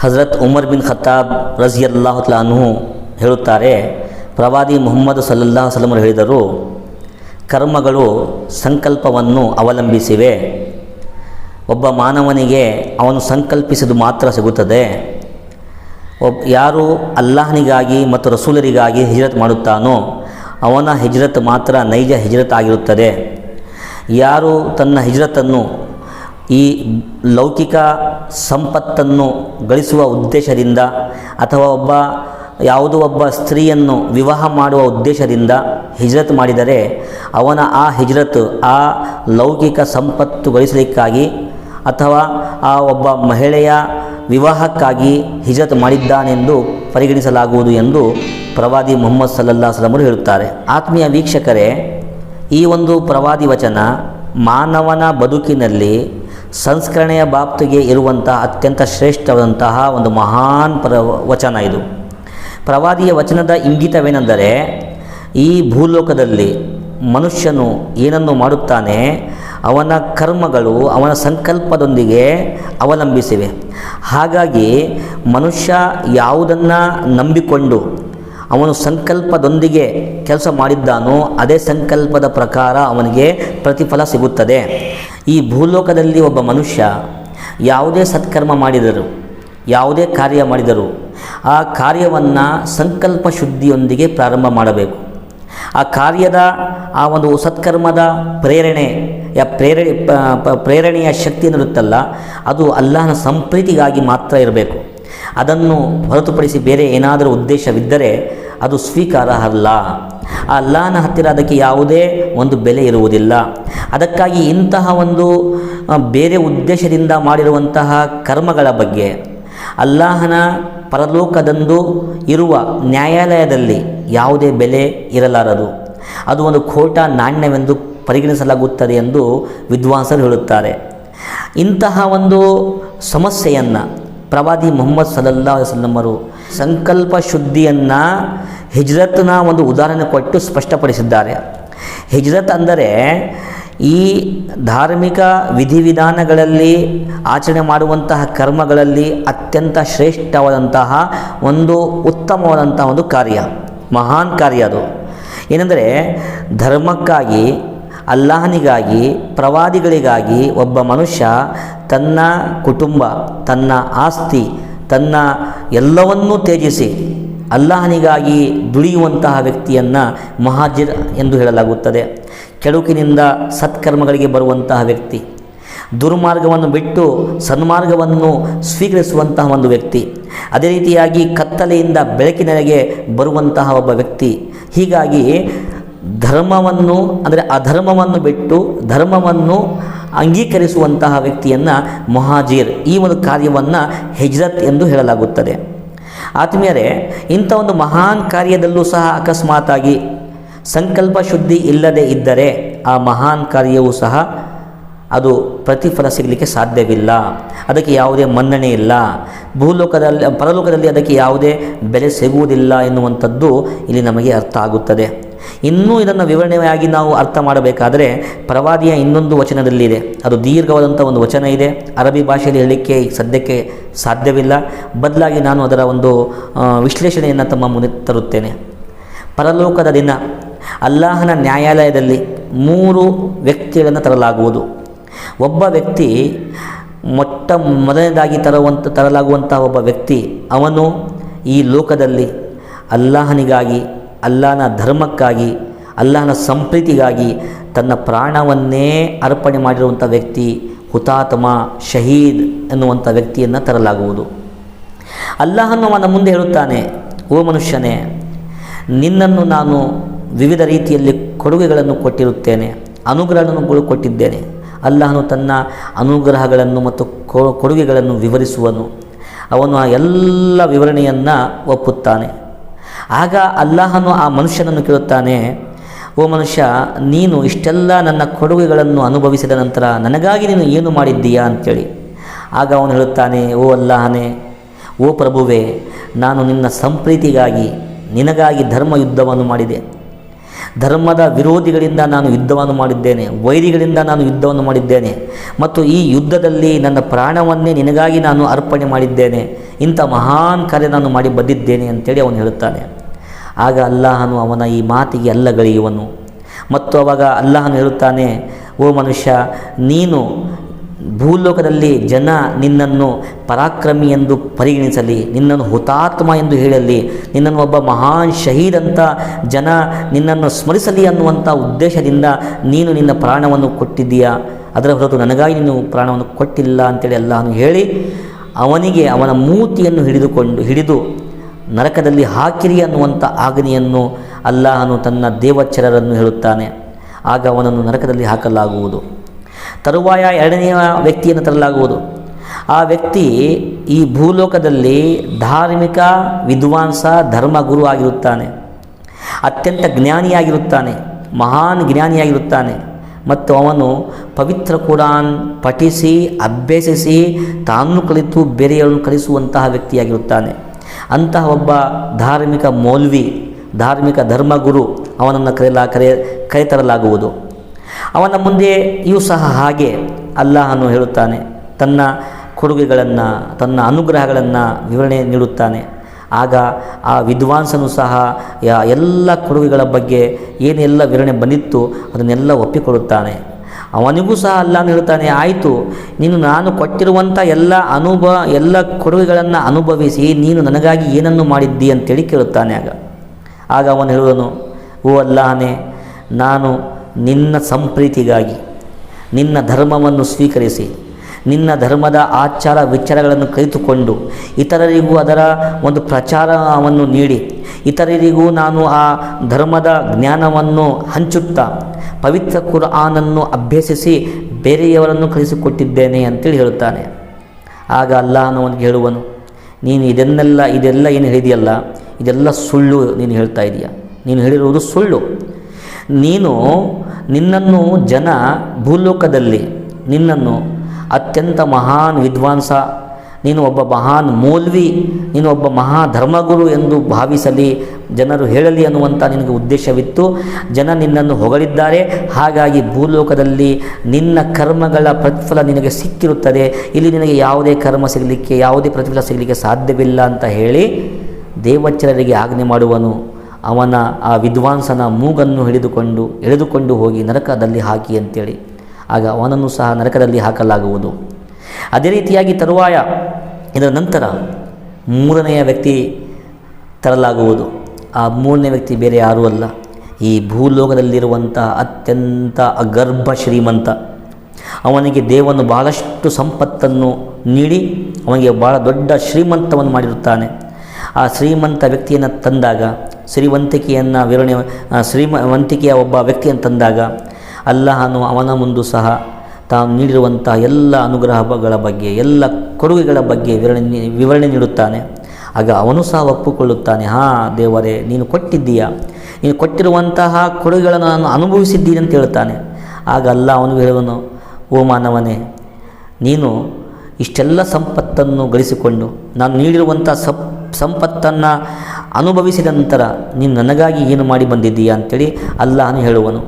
Hazrat Umar bin Khattab ರಜಿ ಅನ್ಹು ಹೇಳುತ್ತಾರೆ, ಪ್ರವಾದಿ ಮುಹಮ್ಮದ್ ಸಲ್ಲಲ್ಲಾಹು ಸಲಮರು ಹೇಳಿದರು, ಕರ್ಮಗಳು ಸಂಕಲ್ಪವನ್ನು ಅವಲಂಬಿಸಿವೆ. ಒಬ್ಬ ಮಾನವನಿಗೆ ಅವನು ಸಂಕಲ್ಪಿಸಿದ್ದು ಮಾತ್ರ ಸಿಗುತ್ತದೆ. ಒಬ್, ಯಾರು ಅಲ್ಲಾಹನಿಗಾಗಿ ಮತ್ತು ರಸೂಲರಿಗಾಗಿ ಹಿಜ್ರತ್ ಮಾಡುತ್ತಾನೋ, ಅವನ ಹಿಜ್ರತ್ ಮಾತ್ರ ನೈಜ ಹಿಜ್ರತ್ ಆಗಿರುತ್ತದೆ. ಯಾರು ತನ್ನ ಹಿಜ್ರತನ್ನು ಈ ಲೌಕಿಕ ಸಂಪತ್ತನ್ನು ಗಳಿಸುವ ಉದ್ದೇಶದಿಂದ ಅಥವಾ ಒಬ್ಬ ಯಾವುದೋ ಒಬ್ಬ ಸ್ತ್ರೀಯನ್ನು ವಿವಾಹ ಮಾಡುವ ಉದ್ದೇಶದಿಂದ ಹಿಜ್ರತ್ ಮಾಡಿದರೆ ಅವನ ಆ ಹಿಜ್ರತ್, ಆ ಲೌಕಿಕ ಸಂಪತ್ತು ಗಳಿಸಲಿಕ್ಕಾಗಿ ಅಥವಾ ಆ ಒಬ್ಬ ಮಹಿಳೆಯ ವಿವಾಹಕ್ಕಾಗಿ ಹಿಜತ್ ಮಾಡಿದ್ದಾನೆಂದು ಪರಿಗಣಿಸಲಾಗುವುದು ಎಂದು ಪ್ರವಾದಿ ಮೊಹಮ್ಮದ್ ಸಲ್ಲಲ್ಲಾ ಸಲಮರು ಹೇಳುತ್ತಾರೆ. ಆತ್ಮೀಯ ವೀಕ್ಷಕರೇ, ಈ ಒಂದು ಪ್ರವಾದಿ ವಚನ ಮಾನವನ ಬದುಕಿನಲ್ಲಿ ಸಂಸ್ಕರಣೆಯ ಬಾಪ್ತಿಗೆ ಇರುವಂತಹ ಅತ್ಯಂತ ಶ್ರೇಷ್ಠವಾದಂತಹ ಒಂದು ಮಹಾನ್ ಪ್ರ ವಚನ ಇದು. ಪ್ರವಾದಿಯ ವಚನದ ಇಂಗಿತವೇನೆಂದರೆ, ಈ ಭೂಲೋಕದಲ್ಲಿ ಮನುಷ್ಯನು ಏನನ್ನು ಮಾಡುತ್ತಾನೆ, ಅವನ ಕರ್ಮಗಳು ಅವನ ಸಂಕಲ್ಪದೊಂದಿಗೆ ಅವಲಂಬಿಸಿವೆ. ಹಾಗಾಗಿ ಮನುಷ್ಯ ಯಾವುದನ್ನು ನಂಬಿಕೊಂಡು ಅವನು ಸಂಕಲ್ಪದೊಂದಿಗೆ ಕೆಲಸ ಮಾಡಿದ್ದಾನೋ, ಅದೇ ಸಂಕಲ್ಪದ ಪ್ರಕಾರ ಅವನಿಗೆ ಪ್ರತಿಫಲ ಸಿಗುತ್ತದೆ. ಈ ಭೂಲೋಕದಲ್ಲಿ ಒಬ್ಬ ಮನುಷ್ಯ ಯಾವುದೇ ಸತ್ಕರ್ಮ ಮಾಡಿದರು, ಯಾವುದೇ ಕಾರ್ಯ ಮಾಡಿದರು, ಆ ಕಾರ್ಯವನ್ನು ಸಂಕಲ್ಪ ಶುದ್ಧಿಯೊಂದಿಗೆ ಪ್ರಾರಂಭ ಮಾಡಬೇಕು. ಆ ಕಾರ್ಯದ, ಆ ಒಂದು ಸತ್ಕರ್ಮದ ಪ್ರೇರಣೆ, ಯಾ ಪ್ರೇರಣೆ ಪ್ರೇರಣೆಯ ಶಕ್ತಿ ಇರುತ್ತಲ್ಲ ಅದು ಅಲ್ಲಾಹನ ಸಂಪ್ರೀತಿಗಾಗಿ ಮಾತ್ರ ಇರಬೇಕು. ಅದನ್ನು ಹೊರತುಪಡಿಸಿ ಬೇರೆ ಏನಾದರೂ ಉದ್ದೇಶವಿದ್ದರೆ ಅದು ಸ್ವೀಕಾರ ಅಲ್ಲ. ಆ ಅಲ್ಲಾನ ಹತ್ತಿರ ಅದಕ್ಕೆ ಯಾವುದೇ ಒಂದು ಬೆಲೆ ಇರುವುದಿಲ್ಲ. ಅದಕ್ಕಾಗಿ ಇಂತಹ ಒಂದು ಬೇರೆ ಉದ್ದೇಶದಿಂದ ಮಾಡಿರುವಂತಹ ಕರ್ಮಗಳ ಬಗ್ಗೆ ಅಲ್ಲಾಹನ ಪರಲೋಕದಂದು ಇರುವ ನ್ಯಾಯಾಲಯದಲ್ಲಿ ಯಾವುದೇ ಬೆಲೆ ಇರಲಾರದು. ಅದು ಒಂದು ಖೋಟ ನಾಣ್ಯವೆಂದು ಪರಿಗಣಿಸಲಾಗುತ್ತದೆ ಎಂದು ವಿದ್ವಾಂಸರು ಹೇಳುತ್ತಾರೆ. ಇಂತಹ ಒಂದು ಸಮಸ್ಯೆಯನ್ನು ಪ್ರವಾದಿ ಮೊಹಮ್ಮದ್ ಸಲಲ್ಲಾ ವಸಲ್ಲಮರು ಸಂಕಲ್ಪ ಶುದ್ಧಿಯನ್ನು ಹಿಜ್ರತ್ನ ಒಂದು ಉದಾಹರಣೆ ಕೊಟ್ಟು ಸ್ಪಷ್ಟಪಡಿಸಿದ್ದಾರೆ. ಹಿಜ್ರತ್ ಅಂದರೆ ಈ ಧಾರ್ಮಿಕ ವಿಧಿವಿಧಾನಗಳಲ್ಲಿ ಆಚರಣೆ ಮಾಡುವಂತಹ ಕರ್ಮಗಳಲ್ಲಿ ಅತ್ಯಂತ ಶ್ರೇಷ್ಠವಾದಂತಹ ಒಂದು ಉತ್ತಮವಾದಂತಹ ಒಂದು ಕಾರ್ಯ, ಮಹಾನ್ ಕಾರ್ಯ ಅದು. ಏನೆಂದರೆ ಧರ್ಮಕ್ಕಾಗಿ ಅಲ್ಲಾಹನಿಗಾಗಿ, ಪ್ರವಾದಿಗಳಿಗಾಗಿ ಒಬ್ಬ ಮನುಷ್ಯ ತನ್ನ ಕುಟುಂಬ, ತನ್ನ ಆಸ್ತಿ, ತನ್ನ ಎಲ್ಲವನ್ನೂ ತ್ಯಜಿಸಿ ಅಲ್ಲಾಹನಿಗಾಗಿ ದುಡಿಯುವಂತಹ ವ್ಯಕ್ತಿಯನ್ನು ಮಹಾಜಿರ್ ಎಂದು ಹೇಳಲಾಗುತ್ತದೆ. ಕೆಡುಕಿನಿಂದ ಸತ್ಕರ್ಮಗಳಿಗೆ ಬರುವಂತಹ ವ್ಯಕ್ತಿ, ದುರ್ಮಾರ್ಗವನ್ನು ಬಿಟ್ಟು ಸನ್ಮಾರ್ಗವನ್ನು ಸ್ವೀಕರಿಸುವಂತಹ ಒಂದು ವ್ಯಕ್ತಿ, ಅದೇ ರೀತಿಯಾಗಿ ಕತ್ತಲೆಯಿಂದ ಬೆಳಕಿನೆಡೆಗೆ ಬರುವಂತಹ ಒಬ್ಬ ವ್ಯಕ್ತಿ. ಹೀಗಾಗಿ ಧರ್ಮವನ್ನು, ಅಂದರೆ ಅಧರ್ಮವನ್ನು ಬಿಟ್ಟು ಧರ್ಮವನ್ನು ಅಂಗೀಕರಿಸುವಂತಹ ವ್ಯಕ್ತಿಯನ್ನು ಮೊಹಾಜೀರ್, ಈ ಒಂದು ಕಾರ್ಯವನ್ನು ಹಿಜ್ರತ್ ಎಂದು ಹೇಳಲಾಗುತ್ತದೆ. ಆತ್ಮೀಯರೇ, ಇಂಥ ಒಂದು ಮಹಾನ್ ಕಾರ್ಯದಲ್ಲೂ ಸಹ ಅಕಸ್ಮಾತಾಗಿ ಸಂಕಲ್ಪ ಶುದ್ಧಿ ಇಲ್ಲದೆ ಇದ್ದರೆ ಆ ಮಹಾನ್ ಕಾರ್ಯವೂ ಸಹ ಅದು ಪ್ರತಿಫಲ ಸಿಗಲಿಕ್ಕೆ ಸಾಧ್ಯವಿಲ್ಲ. ಅದಕ್ಕೆ ಯಾವುದೇ ಮನ್ನಣೆ ಇಲ್ಲ. ಭೂಲೋಕದಲ್ಲಿ, ಪರಲೋಕದಲ್ಲಿ ಅದಕ್ಕೆ ಯಾವುದೇ ಬೆಲೆ ಸಿಗುವುದಿಲ್ಲ ಎನ್ನುವಂಥದ್ದು ಇಲ್ಲಿ ನಮಗೆ ಅರ್ಥ ಆಗುತ್ತದೆ. ಇನ್ನೂ ಇದನ್ನು ವಿವರಣೆಯಾಗಿ ನಾವು ಅರ್ಥ ಮಾಡಬೇಕಾದರೆ ಪ್ರವಾದಿಯ ಇನ್ನೊಂದು ವಚನದಲ್ಲಿದೆ. ಅದು ದೀರ್ಘವಾದಂಥ ಒಂದು ವಚನ ಇದೆ. ಅರಬಿ ಭಾಷೆಯಲ್ಲಿ ಹೇಳಲಿಕ್ಕೆ ಈಗ ಸದ್ಯಕ್ಕೆ ಸಾಧ್ಯವಿಲ್ಲ. ಬದಲಾಗಿ ನಾನು ಅದರ ಒಂದು ವಿಶ್ಲೇಷಣೆಯನ್ನು ತಮ್ಮ ಮುಂದೆ ತರುತ್ತೇನೆ. ಪರಲೋಕದ ದಿನ ಅಲ್ಲಾಹನ ನ್ಯಾಯಾಲಯದಲ್ಲಿ ಮೂರು ವ್ಯಕ್ತಿಗಳನ್ನು ತರಲಾಗುವುದು. ಒಬ್ಬ ವ್ಯಕ್ತಿ ಮೊಟ್ಟ ಮೊದಲನೇದಾಗಿ ತರುವಂಥ, ತರಲಾಗುವಂಥ ಒಬ್ಬ ವ್ಯಕ್ತಿ ಅವನು ಈ ಲೋಕದಲ್ಲಿ ಅಲ್ಲಾಹನಿಗಾಗಿ ಅಲ್ಲಾಹನ ಧರ್ಮಕ್ಕಾಗಿ, ಅಲ್ಲಾನ ಸಂಪ್ರೀತಿಗಾಗಿ ತನ್ನ ಪ್ರಾಣವನ್ನೇ ಅರ್ಪಣೆ ಮಾಡಿರುವಂಥ ವ್ಯಕ್ತಿ ಹುತಾತ್ಮ, ಶಹೀದ್ ಎನ್ನುವಂಥ ವ್ಯಕ್ತಿಯನ್ನು ತರಲಾಗುವುದು. ಅಲ್ಲಾಹನು ಅವನ ಮುಂದೆ ಹೇಳುತ್ತಾನೆ, ಓ ಮನುಷ್ಯನೇ, ನಿನ್ನನ್ನು ನಾನು ವಿವಿಧ ರೀತಿಯಲ್ಲಿ ಕೊಡುಗೆಗಳನ್ನು ಕೊಟ್ಟಿರುತ್ತೇನೆ, ಅನುಗ್ರಹಗಳನ್ನು ಕೊಟ್ಟಿದ್ದೇನೆ. ಅಲ್ಲಾಹನು ತನ್ನ ಅನುಗ್ರಹಗಳನ್ನು ಮತ್ತು ಕೊಡುಗೆಗಳನ್ನು ವಿವರಿಸುವನು. ಅವನು ಆ ಎಲ್ಲ ವಿವರಣೆಯನ್ನು ಒಪ್ಪುತ್ತಾನೆ. ಆಗ ಅಲ್ಲಾಹನು ಆ ಮನುಷ್ಯನನ್ನು ಕೇಳುತ್ತಾನೆ, ಓ ಮನುಷ್ಯ, ನೀನು ಇಷ್ಟೆಲ್ಲ ನನ್ನ ಕೊಡುಗೆಗಳನ್ನು ಅನುಭವಿಸಿದ ನಂತರ ನನಗಾಗಿ ನೀನು ಏನು ಮಾಡಿದ್ದೀಯಾ? ಅಂತೇಳಿ. ಆಗ ಅವನು ಹೇಳುತ್ತಾನೆ, ಓ ಅಲ್ಲಾಹನೇ, ಓ ಪ್ರಭುವೇ, ನಾನು ನಿನ್ನ ಸಂಪ್ರೀತಿಗಾಗಿ ನಿನಗಾಗಿ ಧರ್ಮ ಯುದ್ಧವನ್ನು ಮಾಡಿದೆ. ಧರ್ಮದ ವಿರೋಧಿಗಳಿಂದ ನಾನು ಯುದ್ಧವನ್ನು ಮಾಡಿದ್ದೇನೆ, ವೈರಿಗಳಿಂದ ನಾನು ಯುದ್ಧವನ್ನು ಮಾಡಿದ್ದೇನೆ, ಮತ್ತು ಈ ಯುದ್ಧದಲ್ಲಿ ನನ್ನ ಪ್ರಾಣವನ್ನೇ ನಿನಗಾಗಿ ನಾನು ಅರ್ಪಣೆ ಮಾಡಿದ್ದೇನೆ, ಇಂಥ ಮಹಾನ್ ಕಾರ್ಯ ನಾನು ಮಾಡಿ ಬಂದಿದ್ದೇನೆ, ಅಂತೇಳಿ ಅವನು ಹೇಳುತ್ತಾನೆ. ಆಗ ಅಲ್ಲಾಹನು ಅವನ ಈ ಮಾತಿಗೆ ಅಲ್ಲಗಳೆಯುವನು ಮತ್ತು ಅವಾಗ ಅಲ್ಲಾಹನು ಹೇಳುತ್ತಾನೆ, ಓ ಮನುಷ್ಯ, ನೀನು ಭೂಲೋಕದಲ್ಲಿ ಜನ ನಿನ್ನನ್ನು ಪರಾಕ್ರಮಿ ಎಂದು ಪರಿಗಣಿಸಲಿ, ನಿನ್ನನ್ನು ಹುತಾತ್ಮ ಎಂದು ಹೇಳಲಿ, ನಿನ್ನನ್ನು ಒಬ್ಬ ಮಹಾನ್ ಶಹೀದ್ ಅಂತ ಜನ ನಿನ್ನನ್ನು ಸ್ಮರಿಸಲಿ ಅನ್ನುವಂಥ ಉದ್ದೇಶದಿಂದ ನೀನು ನಿನ್ನ ಪ್ರಾಣವನ್ನು ಕೊಟ್ಟಿದ್ದೀಯಾ? ಅದರ ಹೊರತು ನನಗಾಗಿ ನೀನು ಪ್ರಾಣವನ್ನು ಕೊಟ್ಟಿಲ್ಲ. ಅಂತೇಳಿ ಅಲ್ಲಾಹನು ಹೇಳಿ, ಅವನಿಗೆ ಅವನ ಮೂತಿಯನ್ನು ಹಿಡಿದುಕೊಂಡು, ಹಿಡಿದು ನರಕದಲ್ಲಿ ಹಾಕಿರಿ ಅನ್ನುವಂಥ ಆಗ್ನಿಯನ್ನು ಅಲ್ಲಾಹನು ತನ್ನ ದೇವಚರರನ್ನು ಹೇಳುತ್ತಾನೆ. ಆಗ ಅವನನ್ನು ನರಕದಲ್ಲಿ ಹಾಕಲಾಗುವುದು. ತರುವಾಯ ಎರಡನೆಯ ವ್ಯಕ್ತಿಯನ್ನು ತರಲಾಗುವುದು. ಆ ವ್ಯಕ್ತಿ ಈ ಭೂಲೋಕದಲ್ಲಿ ಧಾರ್ಮಿಕ ವಿದ್ವಾಂಸ ಧರ್ಮಗುರು ಆಗಿರುತ್ತಾನೆ. ಅತ್ಯಂತ ಜ್ಞಾನಿಯಾಗಿರುತ್ತಾನೆ. ಮಹಾನ್ ಜ್ಞಾನಿಯಾಗಿರುತ್ತಾನೆ. ಮತ್ತು ಅವನು ಪವಿತ್ರ ಕುರಾನ್ ಪಠಿಸಿ, ಅಭ್ಯಸಿಸಿ, ತಾನು ಕಲಿತು, ಬೇರೆಯವರನ್ನು ಕಲಿಸುವಂತಹ ವ್ಯಕ್ತಿಯಾಗಿರುತ್ತಾನೆ. ಅಂತಹ ಒಬ್ಬ ಧಾರ್ಮಿಕ ಮೌಲ್ವಿ, ಧಾರ್ಮಿಕ ಧರ್ಮಗುರು ಅವನನ್ನು ಕರೆಯಲ ಕರೆ, ಕರೆತರಲಾಗುವುದು. ಅವನ ಮುಂದೆ ಇವು ಸಹ ಹಾಗೆ ಅಲ್ಲಾಹನು ಹೇಳುತ್ತಾನೆ, ತನ್ನ ಕೊಡುಗೆಗಳನ್ನು, ತನ್ನ ಅನುಗ್ರಹಗಳನ್ನು ವಿವರಣೆ ನೀಡುತ್ತಾನೆ. ಆಗ ಆ ವಿದ್ವಾಂಸನು ಸಹ ಎಲ್ಲ ಕೊಡುಗೆಗಳ ಬಗ್ಗೆ ಏನೆಲ್ಲ ವಿವರಣೆ ಬಂದಿತ್ತು ಅದನ್ನೆಲ್ಲ ಒಪ್ಪಿಕೊಳ್ಳುತ್ತಾನೆ. ಅವನಿಗೂ ಸಹ ಅಲ್ಲಾನು ಹೇಳ್ತಾನೆ, ಆಯಿತು, ನೀನು ನಾನು ಕೊಟ್ಟಿರುವಂಥ ಎಲ್ಲ ಅನುಭವ ಎಲ್ಲ ಕೊಡುಗೆಗಳನ್ನು ಅನುಭವಿಸಿ ನೀನು ನನಗಾಗಿ ಏನನ್ನು ಮಾಡಿದ್ದಿ? ಅಂತೇಳಿ ಕೇಳುತ್ತಾನೆ ಆಗ. ಆಗ ಅವನು ಹೇಳುವನು, ಓ ಅಲ್ಲಾನೆ ನಾನು ನಿನ್ನ ಸಂಪ್ರೀತಿಗಾಗಿ, ನಿನ್ನ ಧರ್ಮವನ್ನು ಸ್ವೀಕರಿಸಿ, ನಿನ್ನ ಧರ್ಮದ ಆಚಾರ ವಿಚಾರಗಳನ್ನು ಕಲಿತುಕೊಂಡು, ಇತರರಿಗೂ ಅದರ ಒಂದು ಪ್ರಚಾರವನ್ನು ನೀಡಿ, ಇತರರಿಗೂ ನಾನು ಆ ಧರ್ಮದ ಜ್ಞಾನವನ್ನು ಹಂಚುತ್ತಾ ಪವಿತ್ರ ಕುರ್ಆನನ್ನು ಅಭ್ಯಸಿಸಿ ಬೇರೆಯವರನ್ನು ಕಲಿಸಿಕೊಟ್ಟಿದ್ದೇನೆ ಅಂತೇಳಿ ಹೇಳುತ್ತಾನೆ. ಆಗ ಅಲ್ಲಾಹನು ಅವನಿಗೆ ಹೇಳುವನು, ನೀನು ಇದನ್ನೆಲ್ಲ, ಇದೆಲ್ಲ ಏನು ಹೇಳಿದೆಯಲ್ಲ, ಇದೆಲ್ಲ ಸುಳ್ಳು ನೀನು ಹೇಳ್ತಾ ಇದೀಯ. ನೀನು ಹೇಳಿರುವುದು ಸುಳ್ಳು. ನೀನು, ನಿನ್ನನ್ನು ಜನ ಭೂಲೋಕದಲ್ಲಿ, ನಿನ್ನನ್ನು ಅತ್ಯಂತ ಮಹಾನ್ ವಿದ್ವಾಂಸ ನೀನು ಒಬ್ಬ ಮಹಾನ್ ಮೌಲ್ವಿ, ನೀನು ಒಬ್ಬ ಮಹಾ ಧರ್ಮಗುರು ಎಂದು ಭಾವಿಸಲಿ, ಜನರು ಹೇಳಲಿ ಅನ್ನುವಂಥ ನಿನಗೆ ಉದ್ದೇಶವಿತ್ತು. ಜನ ನಿನ್ನನ್ನು ಹೊಗಳಿದ್ದಾರೆ, ಹಾಗಾಗಿ ಭೂಲೋಕದಲ್ಲಿ ನಿನ್ನ ಕರ್ಮಗಳ ಪ್ರತಿಫಲ ನಿನಗೆ ಸಿಕ್ಕಿರುತ್ತದೆ. ಇಲ್ಲಿ ನಿನಗೆ ಯಾವುದೇ ಕರ್ಮ ಸಿಗಲಿಕ್ಕೆ, ಯಾವುದೇ ಪ್ರತಿಫಲ ಸಿಗಲಿಕ್ಕೆ ಸಾಧ್ಯವಿಲ್ಲ ಅಂತ ಹೇಳಿ ದೇವಚರರಿಗೆ ಆಜ್ಞೆ ಮಾಡುವನು. ಅವನ ಆ ವಿದ್ವಾಂಸನ ಮೂಗನ್ನು ಹಿಡಿದುಕೊಂಡು, ಎಳೆದುಕೊಂಡು ಹೋಗಿ ನರಕದಲ್ಲಿ ಹಾಕಿ ಅಂತೇಳಿ. ಆಗ ಅವನನ್ನು ಸಹ ನರಕದಲ್ಲಿ ಹಾಕಲಾಗುವುದು. ಅದೇ ರೀತಿಯಾಗಿ ತರುವಾಯ ಇದರ ನಂತರ ಮೂರನೆಯ ವ್ಯಕ್ತಿ ತರಲಾಗುವುದು. ಆ ಮೂರನೇ ವ್ಯಕ್ತಿ ಬೇರೆ ಯಾರೂ ಅಲ್ಲ. ಈ ಭೂಲೋಕದಲ್ಲಿರುವಂಥ ಅತ್ಯಂತ ಅಗರ್ಭ ಶ್ರೀಮಂತ. ಅವನಿಗೆ ದೇವನು ಬಹಳಷ್ಟು ಸಂಪತ್ತನ್ನು ನೀಡಿ ಅವನಿಗೆ ಭಾಳ ದೊಡ್ಡ ಶ್ರೀಮಂತವನ್ನು ಮಾಡಿರುತ್ತಾನೆ. ಆ ಶ್ರೀಮಂತ ವ್ಯಕ್ತಿಯನ್ನು ತಂದಾಗ, ಶ್ರೀವಂತಿಕೆಯನ್ನು ವಿವರಣೆ ಶ್ರೀಮಂತಿಕೆಯ ಒಬ್ಬ ವ್ಯಕ್ತಿಯನ್ನು ತಂದಾಗ, ಅಲ್ಲಹನು ಅವನ ಮುಂದೂ ಸಹ ತಾನು ನೀಡಿರುವಂತಹ ಎಲ್ಲ ಅನುಗ್ರಹಗಳ ಬಗ್ಗೆ, ಎಲ್ಲ ಕೊಡುಗೆಗಳ ಬಗ್ಗೆ ವಿವರಣೆ ವಿವರಣೆ ನೀಡುತ್ತಾನೆ. ಆಗ ಅವನು ಸಹ ಒಪ್ಪಿಕೊಳ್ಳುತ್ತಾನೆ, ಹಾಂ ದೇವರೇ, ನೀನು ಕೊಟ್ಟಿದ್ದೀಯಾ? ನೀನು ಕೊಟ್ಟಿರುವಂತಹ ಕೊಡುಗೆಗಳನ್ನು ನಾನು ಅನುಭವಿಸಿದ್ದೀನಿ ಅಂತ ಹೇಳ್ತಾನೆ. ಆಗ ಅಲ್ಲ ಅವನು ಹೇಳುವನು, ಓ ಮಾನವನೇ, ನೀನು ಇಷ್ಟೆಲ್ಲ ಸಂಪತ್ತನ್ನು ಗಳಿಸಿಕೊಂಡು, ನಾನು ನೀಡಿರುವಂಥ ಸಪ್, ಸಂಪತ್ತನ್ನು ಅನುಭವಿಸಿದ ನಂತರ ನೀನು ನನಗಾಗಿ ಏನು ಮಾಡಿ ಬಂದಿದ್ದೀಯಾ? ಅಂತೇಳಿ ಅಲ್ಲಾಹನು ಹೇಳುವನು.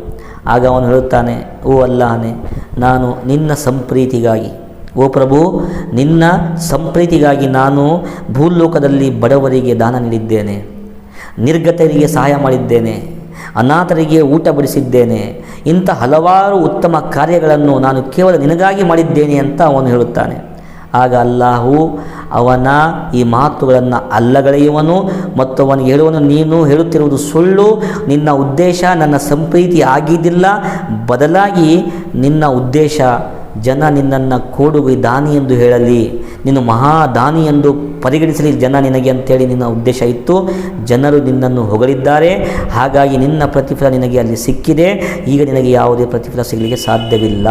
ಆಗ ಅವನು ಹೇಳುತ್ತಾನೆ, ಓ ಅಲ್ಲಾಹನೇ ನಾನು ನಿನ್ನ ಸಂಪ್ರೀತಿಗಾಗಿ. ಓ ಪ್ರಭು, ನಿನ್ನ ಸಂಪ್ರೀತಿಗಾಗಿ ನಾನು ಭೂಲೋಕದಲ್ಲಿ ಬಡವರಿಗೆ ದಾನ ನೀಡಿದ್ದೇನೆ. ನಿರ್ಗತರಿಗೆ ಸಹಾಯ ಮಾಡಿದ್ದೇನೆ. ಅನಾಥರಿಗೆ ಊಟ ಬಡಿಸಿದ್ದೇನೆ. ಇಂಥ ಹಲವಾರು ಉತ್ತಮ ಕಾರ್ಯಗಳನ್ನು ನಾನು ಕೇವಲ ನಿನಗಾಗಿ ಮಾಡಿದ್ದೇನೆ ಅಂತ ಅವನು ಹೇಳುತ್ತಾನೆ. ಆಗ ಅಲ್ಲಾಹು ಅವನ ಈ ಮಾತುಗಳನ್ನು ಅಲ್ಲಗಳೆಯುವನು ಮತ್ತು ಅವನಿಗೆ ಹೇಳುವನು, ನೀನು ಹೇಳುತ್ತಿರುವುದು ಸುಳ್ಳು, ನಿನ್ನ ಉದ್ದೇಶ ನನ್ನ ಸಂಪ್ರೀತಿ ಆಗಿದ್ದಿಲ್ಲ, ಬದಲಾಗಿ ನಿನ್ನ ಉದ್ದೇಶ ಜನ ನಿನ್ನನ್ನು ಕೂಡುವಿ ದಾನಿ ಎಂದು ಹೇಳಲಿ. ನೀನು ಮಹಾ ದಾನಿ ಎಂದು ಪರಿಗಣಿಸಲಿ ಜನ ನಿನಗೆ ಅಂತೇಳಿ ನಿನ್ನ ಉದ್ದೇಶ ಇತ್ತು. ಜನರು ನಿನ್ನನ್ನು ಹೊಗಳಿದ್ದಾರೆ. ಹಾಗಾಗಿ ನಿನ್ನ ಪ್ರತಿಫಲ ನಿನಗೆ ಅಲ್ಲಿ ಸಿಕ್ಕಿದೆ. ಈಗ ನಿನಗೆ ಯಾವುದೇ ಪ್ರತಿಫಲ ಸಿಗಲಿಕ್ಕೆ ಸಾಧ್ಯವಿಲ್ಲ.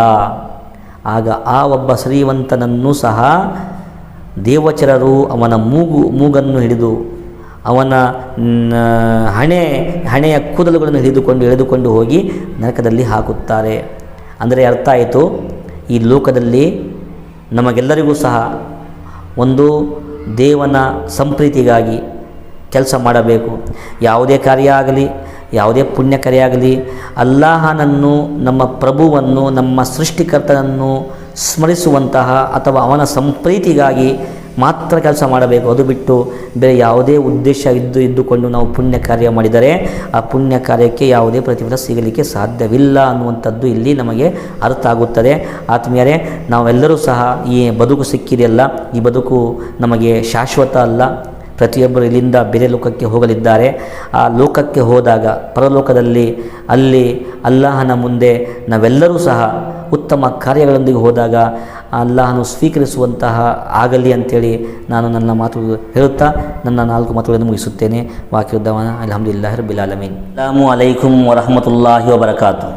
ಆಗ ಆ ಒಬ್ಬ ಶ್ರೀವಂತನನ್ನು ಸಹ ದೇವಚರರು ಅವನ ಮೂಗು, ಮೂಗನ್ನು ಹಿಡಿದು, ಅವನ ಹಣೆ, ಹಣೆಯ ಕೂದಲುಗಳನ್ನು ಹಿಡಿದುಕೊಂಡು, ಎಳೆದುಕೊಂಡು ಹೋಗಿ ನರಕದಲ್ಲಿ ಹಾಕುತ್ತಾರೆ. ಅಂದರೆ ಅರ್ಥ ಆಯಿತು. ಈ ಲೋಕದಲ್ಲಿ ನಮಗೆಲ್ಲರಿಗೂ ಸಹ ಒಂದು ದೇವನ ಸಂಪ್ರೀತಿಗಾಗಿ ಕೆಲಸ ಮಾಡಬೇಕು. ಯಾವುದೇ ಕಾರ್ಯ ಆಗಲಿ, ಯಾವುದೇ ಪುಣ್ಯ ಕಾರ್ಯ ಆಗಲಿ, ಅಲ್ಲಾಹನನ್ನು, ನಮ್ಮ ಪ್ರಭುವನ್ನು, ನಮ್ಮ ಸೃಷ್ಟಿಕರ್ತನನ್ನು ಸ್ಮರಿಸುವಂತಹ ಅಥವಾ ಅವನ ಸಂಪ್ರೀತಿಗಾಗಿ ಮಾತ್ರ ಕೆಲಸ ಮಾಡಬೇಕು. ಅದು ಬಿಟ್ಟು ಬೇರೆ ಯಾವುದೇ ಉದ್ದೇಶ ಇದ್ದು ಇದ್ದುಕೊಂಡು ನಾವು ಪುಣ್ಯ ಕಾರ್ಯ ಮಾಡಿದರೆ ಆ ಪುಣ್ಯ ಕಾರ್ಯಕ್ಕೆ ಯಾವುದೇ ಪ್ರತಿಫಲ ಸಿಗಲಿಕ್ಕೆ ಸಾಧ್ಯವಿಲ್ಲ ಅನ್ನುವಂಥದ್ದು ಇಲ್ಲಿ ನಮಗೆ ಅರ್ಥ ಆಗುತ್ತದೆ. ಆತ್ಮೀಯರೇ, ನಾವೆಲ್ಲರೂ ಸಹ ಈ ಬದುಕು ಸಿಕ್ಕಿದೆಯಲ್ಲ, ಈ ಬದುಕು ನಮಗೆ ಶಾಶ್ವತ ಅಲ್ಲ. ಪ್ರತಿಯೊಬ್ಬರು ಇಲ್ಲಿಂದ ಬೇರೆ ಲೋಕಕ್ಕೆ ಹೋಗಲಿದ್ದಾರೆ. ಆ ಲೋಕಕ್ಕೆ ಹೋದಾಗ, ಪರಲೋಕದಲ್ಲಿ ಅಲ್ಲಿ ಅಲ್ಲಾಹನ ಮುಂದೆ ನಾವೆಲ್ಲರೂ ಸಹ ಉತ್ತಮ ಕಾರ್ಯಗಳೊಂದಿಗೆ ಹೋದಾಗ ಅಲ್ಲಾಹನು ಸ್ವೀಕರಿಸುವಂತಹ ಆಗಲಿ ಅಂಥೇಳಿ ನಾನು ನನ್ನ ಮಾತು ಹೇಳುತ್ತಾ ನನ್ನ ನಾಲ್ಕು ಮಾತುಗಳನ್ನು ಮುಗಿಸುತ್ತೇನೆ ವಾಕ್ಯುದ್ದವನ ಅಲ್ಹಮ್ದುಲಿಲ್ಲಾಹಿ ರಬ್ಬಿಲ್ ಆಲಮೀನ್ ಅಸ್ಸಲಾಮು ಅಲೈಕುಂ ವರಹಮತುಲ್ಲಾಹಿ ವಬರಕಾತು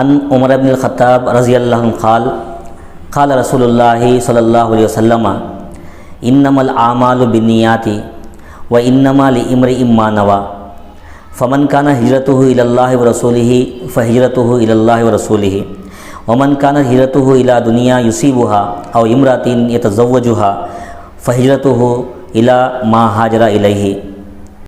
ಅನ್ ಉಮರ್ ಅಬ್ನಿಲ್ ಖತ್ತಾಬ್ ರಜಿಯಲ್ಲಾಹ್ ಖಾಲ್ ಖಾಲ ರಸೂಲುಲ್ಲಾಹಿ ಸಲಲ್ಲಾಹು ಅಲೈಹಿ ವಸಲ್ಲಮ ಇನ್ನಮಲ್ ಆಮಾಲು ಬಿನ್ನಿಯಾತಿ ವ ಇನ್ನಮಾ ಲಿ ಇಮ್ರಿ ಇಮ್ಮಾನವ ಫಮನ್ ಕಾನ ಹಿಜ್ರತುಹು ಇಲಲ್ಲಾಹಿ ವ ರಸೂಲಿಹಿ ಫ ಹಿಜ್ರತುಹು ಇಲಲ್ಲಾಹಿ ومن کانت ہجرت الى دنیا یوسیب او امراتین عمراتین یہ الى ما حاجرہ الہی